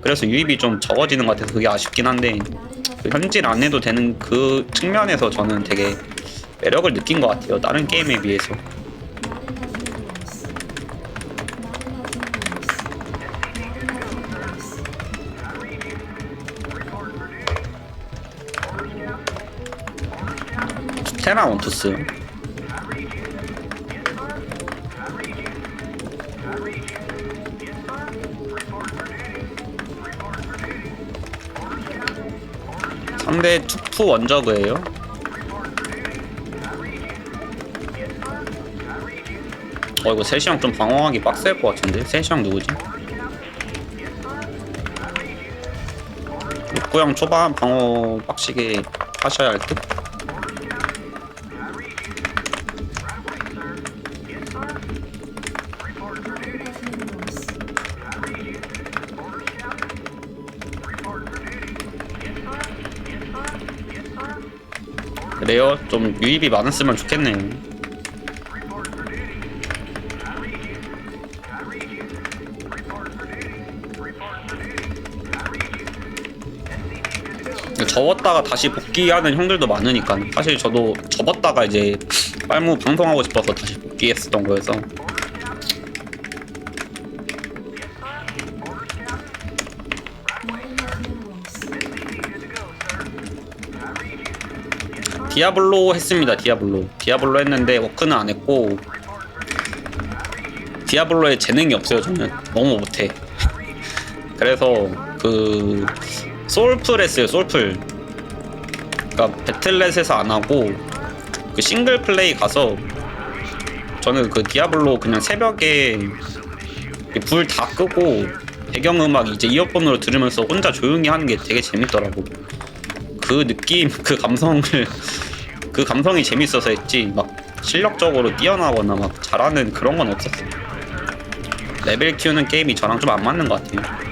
그래서 유입이 좀 적어지는 것 같아서 그게 아쉽긴 한데 그 현질 안 해도 되는 그 측면에서 저는 되게 매력을 느낀 것 같아요 다른 게임에 비해서. 테라 원투스 상대 투프 원저그예요 어 이거 세시형 좀 방어하기 빡셀 것 같은데 세시형 누구지? 육구 형 초반 방어 빡시게 하셔야 할 듯? 그래요? 좀 유입이 많았으면 좋겠네요. 접었다가 다시 복귀하는 형들도 많으니까 사실 저도 접었다가 이제 빨무 방송하고 싶어서 다시 복귀했었던 거여서 디아블로 했습니다 디아블로. 디아블로 했는데 워크는 안 했고 디아블로에 재능이 없어요 저는. 너무 못해. 그래서 그 솔플 했어요 솔플 그러니까 배틀넷에서 안 하고 그 싱글 플레이 가서 저는 그 디아블로 그냥 새벽에 불 다 끄고 배경음악 이제 이어폰으로 들으면서 혼자 조용히 하는 게 되게 재밌더라고. 그 느낌 그 감성을 그 감성이 재밌어서 했지. 막 실력적으로 뛰어나거나 막 잘하는 그런 건 없었어. 레벨 키우는 게임이 저랑 좀 안 맞는 것 같아요.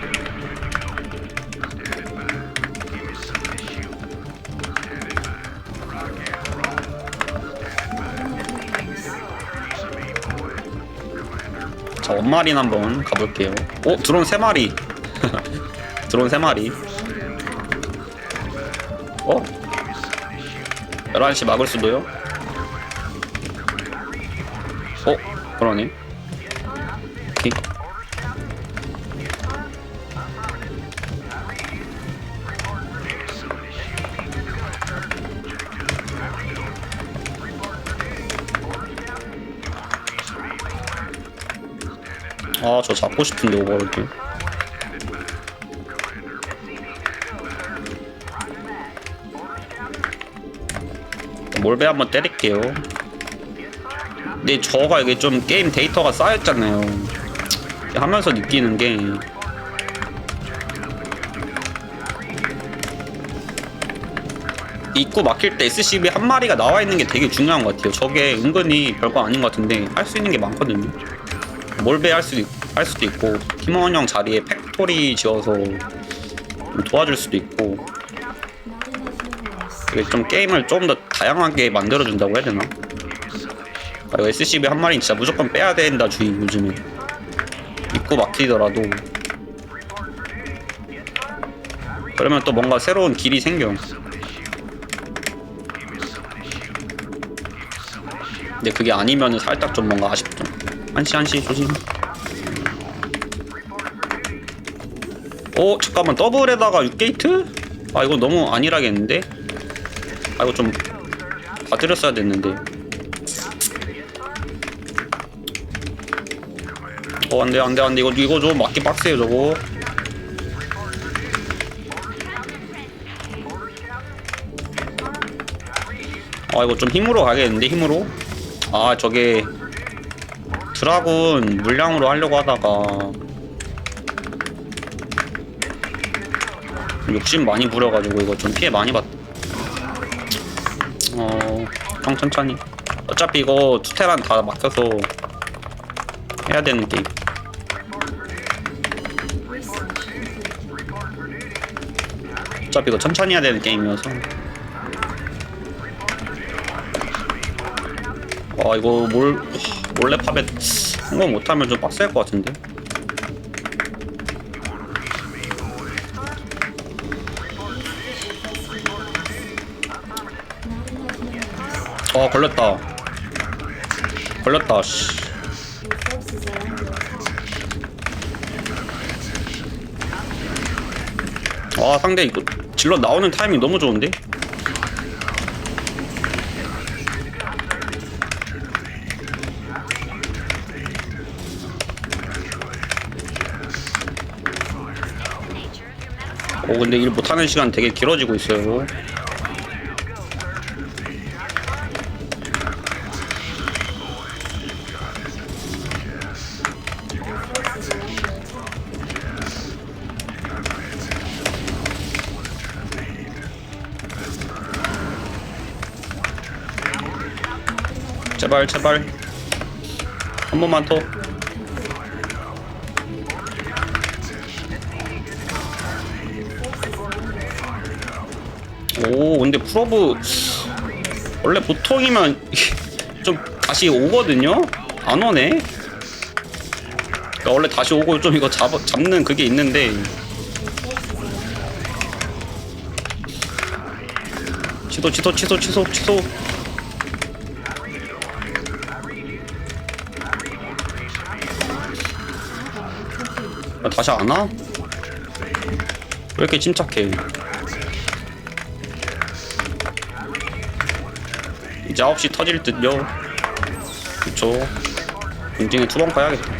자 원마린 한번 가볼게요. 오 드론 3마리. 드론 3마리. 어? 11시 막을 수도요? 어? 그러네 오케이 아, 저 잡고 싶은데, 오버로드. 몰배 한번 때릴게요. 근데 저가 이게 좀 게임 데이터가 쌓였잖아요. 하면서 느끼는 게 입구 막힐 때 SCB 한 마리가 나와 있는 게 되게 중요한 것 같아요. 저게 은근히 별거 아닌 것 같은데 할 수 있는 게 많거든요. 몰배 할 수도, 있- 할 수도 있고 팀원 형 자리에 팩토리 지어서 좀 도와줄 수도 있고 좀 게임을 좀 더 다양하게 만들어준다고 해야 되나? 아, 이거 SCB 한 마리 진짜 무조건 빼야 된다 주의 요즘에 입고 막히더라도 그러면 또 뭔가 새로운 길이 생겨 근데 그게 아니면은 살짝 좀 뭔가 아쉽죠 한시 한시 조심 오 잠깐만 더블에다가 6게이트? 아 이거 너무 안일하겠는데? 아 이거 좀 봐드렸어야 됐는데. 어 안돼 안돼 안돼. 이거 이거 좀 맞기 빡세요 저거. 아 이거 좀 힘으로 가야겠는데 힘으로? 아 저게 드라군 물량으로 하려고 하다가 욕심 많이 부려가지고 이거 좀 피해 많이 봤. 형 천천히. 어차피 이거 투테란 다 막혀서 해야 되는 게임. 어차피 이거 천천히 해야 되는 게임이어서. 아 이거 몰 몰래 팝에 성공 못하면 좀 빡셀 것 같은데. 어 걸렸다. 걸렸다 씨. 와 상대 이거 질러 나오는 타이밍 너무 좋은데? 오 근데 일 못하는 시간 되게 길어지고 있어요 제발 제발 한 번만 더 오 근데 프로브 원래 보통이면 좀 다시 오거든요? 안 오네? 그러니까 원래 다시 오고 좀 이거 잡, 잡는 그게 있는데 취소 취소 취소 취소 취소 아, 다시 안 와? 왜 이렇게 침착해? 이제 9시 터질 듯요. 그쵸. 인증에 투번 가야겠다.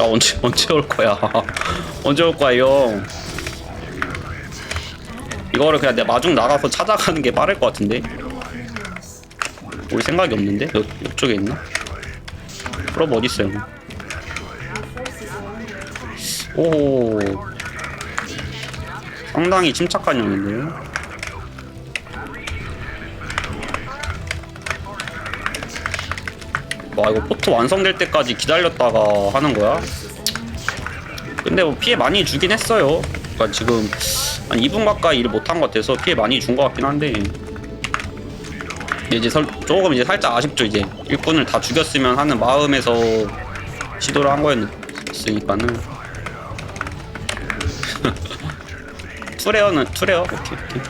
야 언제 언제 올 거야? 언제 올 거야 형 이거를 그냥 내 마중 나가서 찾아가는 게 빠를 것 같은데? 우리 생각이 없는데? 여, 이쪽에 있나 프로브 어디 있어요? 오 상당히 침착한 형인데요? 와 이거 포트 완성될 때까지 기다렸다가 하는 거야? 근데 뭐 피해 많이 주긴 했어요. 그러니까 지금 한 2분 가까이 일 못한 것 같아서 피해 많이 준 것 같긴 한데 이제 설, 조금 이제 살짝 아쉽죠 이제. 일꾼을 다 죽였으면 하는 마음에서 시도를 한 거였으니까는. 투레어는 투레어? 오케이 오케이.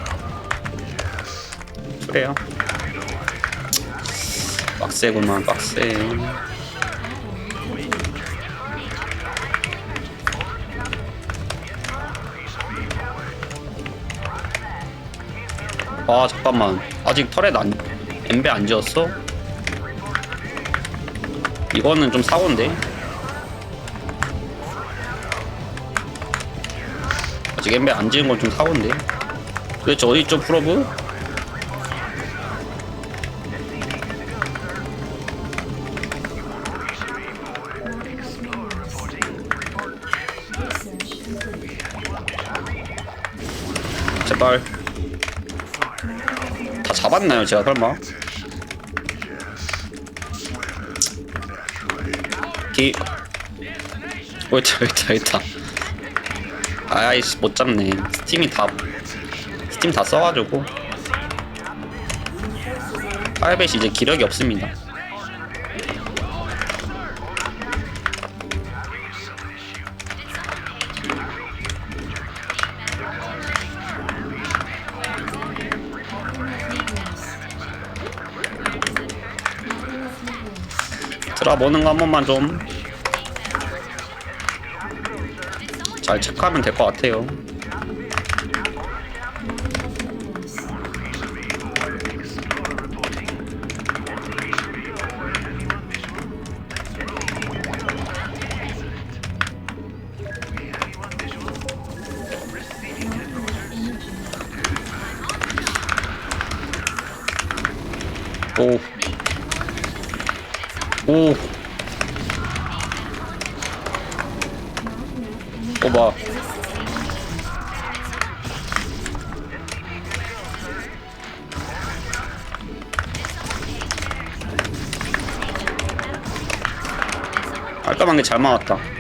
투레어. 빡세구만 빡세. 아 잠깐만. 아직 터렛 안 엠베 안 지었어? 이거는 좀 사고인데 아직 엠베 안 지은 건 좀 사고인데 도대체 어디 있죠 프로브? 제발 다 잡았나요 제가 설마? 기. 오, 있다 있다 있다. 아이씨 못 잡네. 스팀이 다 스팀 다 써가지고. 파이벳이 이제 기력이 없습니다 들어보는 거 한 번만 좀 잘 체크하면 될 것 같아요. 오. 오. 오봐. 깔끔한 게 잘 막았다.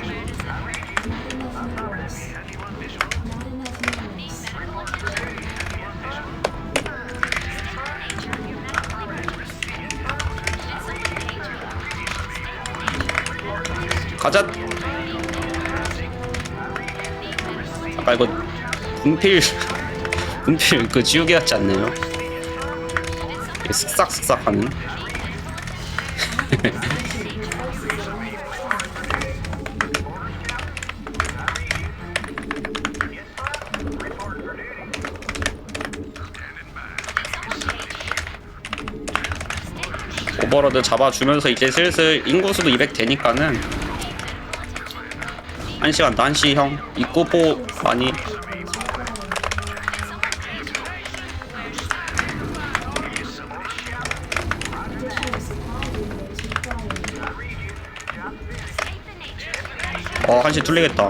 분필 은필 그 지우개 같지 않나요? 쓱싹쓱싹 하는 오버로드 잡아주면서 이제 슬슬 인구수도 200 되니까는 1시간 난시 형 입구포 많이 어 한시 뚫리겠다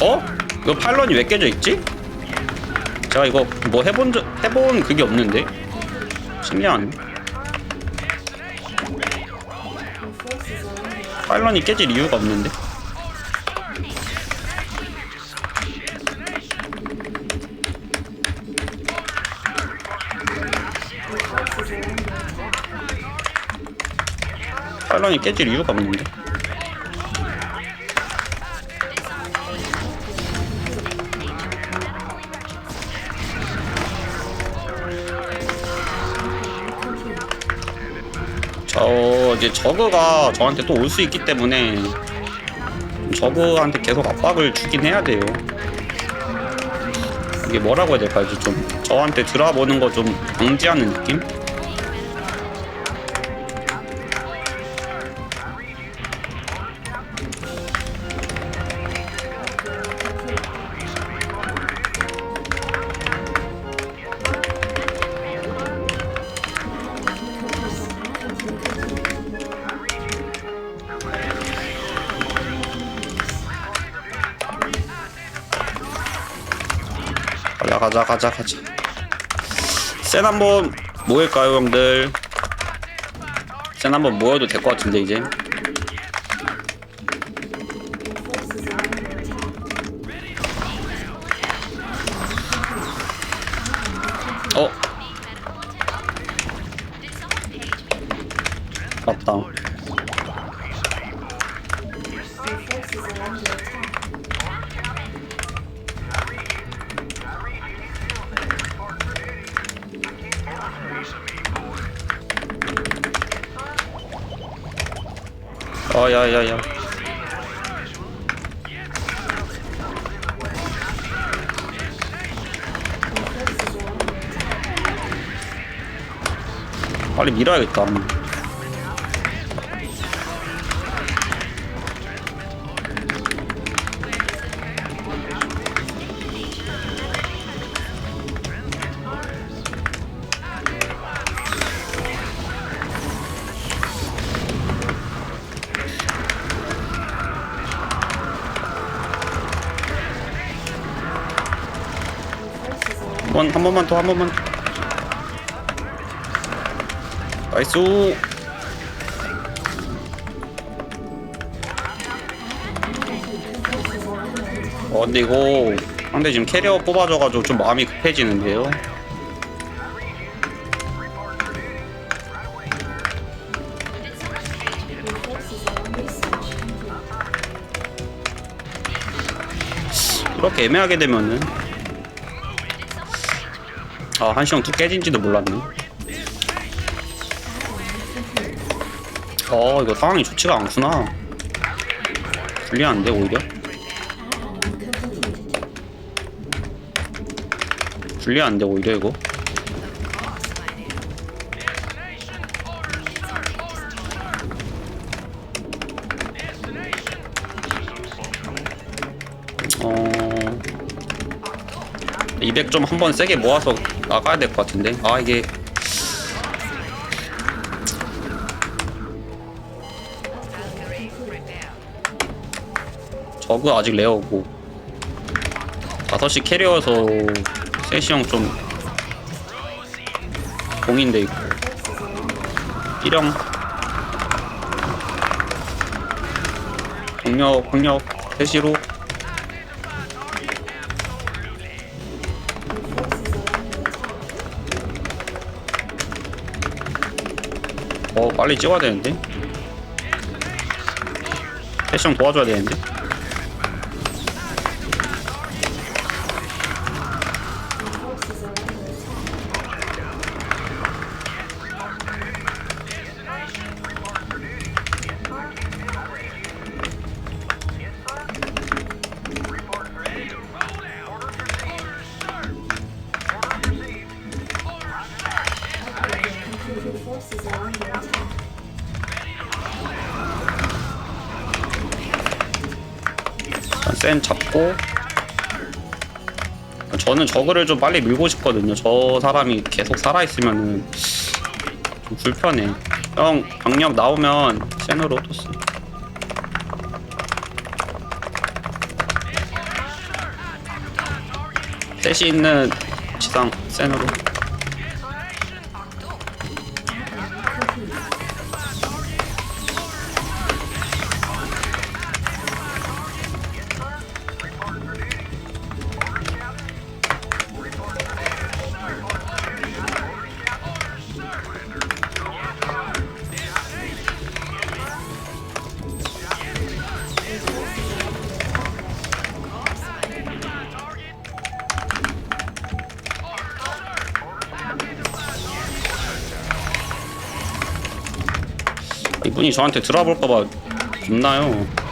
어? 이거 팔런이 왜 깨져 있지? 제가 이거 뭐 해본 적 해본 그게 없는데 신기하네 팔런이 깨질 이유가 없는데 팔런이 깨질 이유가 없는데 저 이제 저그가 저한테 또 올 수 있기 때문에 저그한테 계속 압박을 주긴 해야 돼요. 이게 뭐라고 해야 될까 이제 좀 저한테 들어보는 거 좀 방지하는 느낌? 가자 가자 가자 가자. 센 한번 모일까요 형들? 센 한번 모여도 될 것 같은데 이제 어, 야, 야, 야. 빨리 밀어야겠다. 한 번, 한 번만 더, 한 번만. 더. 나이스. 어, 근데 이거 상대 지금 캐리어 뽑아줘가지고 좀 마음이 급해지는데요. 이렇게 애매하게 되면은 아 한시형 뚝 깨진지도 몰랐네. 어 이거 상황이 좋지가 않구나. 불리한데 오히려? 불리한데 오히려 이거? 어... 200 좀 한번 세게 모아서 나가야 될 것 같은데. 아 이게. 저그 아직 레어고. 5시 캐리어서 셋이 형좀 공인데 있고 삐령 공력 공력 셋시로 빨리 찍어야 되는데. 패션 도와줘야 되는데. Forces are under attack. 센 잡고. 저는 저그를 좀 빨리 밀고 싶거든요. 저 사람이 계속 살아있으면은 좀 불편해. 형, 강력 나오면 센으로 또 쓰. 셋이 있는 지상 센으로. 이분이 저한테 들어볼까봐 겁나요.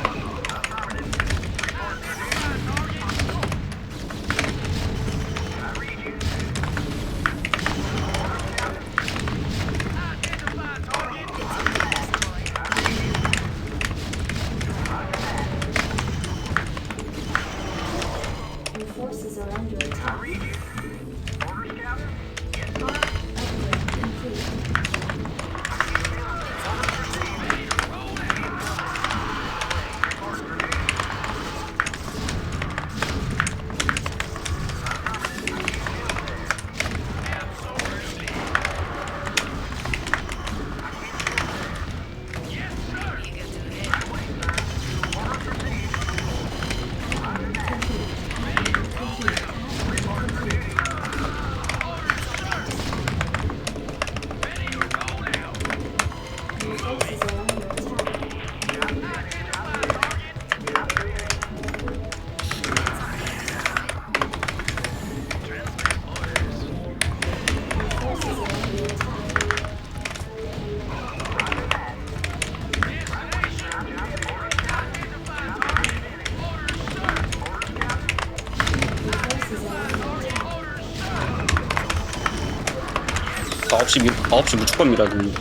9시 밀, 9시 무조건 attack.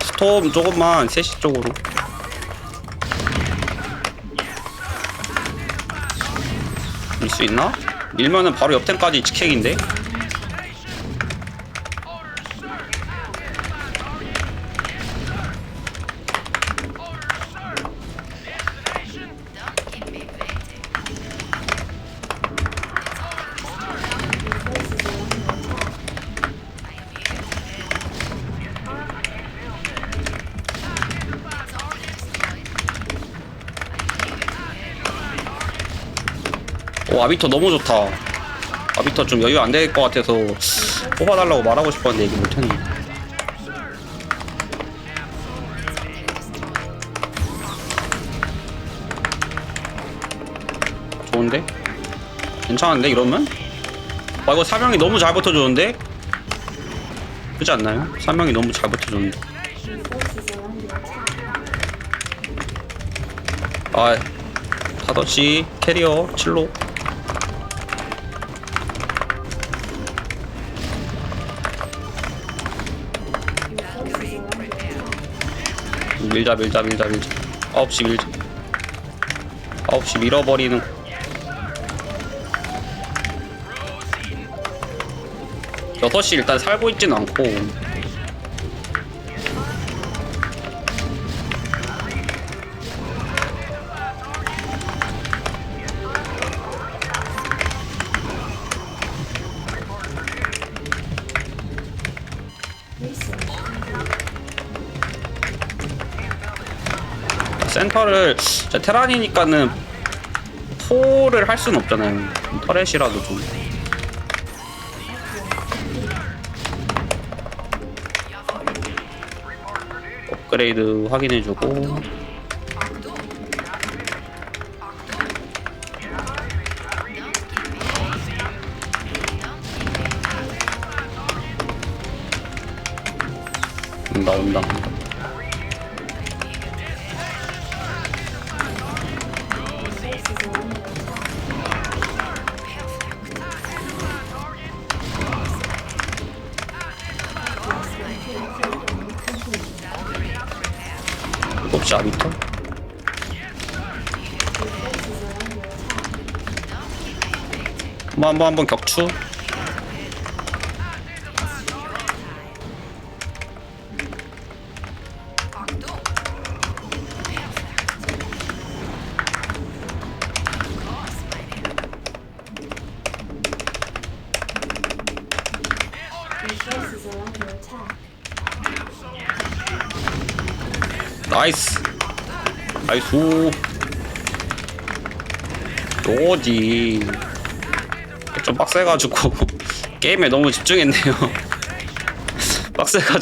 스톰 조금만 3시 쪽으로. 밀 수 있나? 밀면은 바로 옆템까지 직행인데? 오 아비터 너무 좋다. 아비터 좀 여유 안 될 것 같아서 뽑아달라고 말하고 싶었는데 얘기 못했네. 좋은데? 괜찮은데 이러면? 와 이거 사명이 너무 잘 붙어주는데? 그렇지 않나요? 사명이 너무 잘 붙어주는데. 아 다섯시 캐리어 칠로 밀자 밀자 밀자 밀자. 9시 밀자. 9시 밀어버리는. 여섯 시 일단 살고 있진 않고 센터를 자, 테란이니까는 포를 할 수는 없잖아요. 터렛이라도 좀. 업그레이드 확인해주고 온다 온다 attack. 한번 한번 격추. 나이스 나이스 요거지 좀 빡세가지고 게임에 너무 집중했네요. 빡세가지고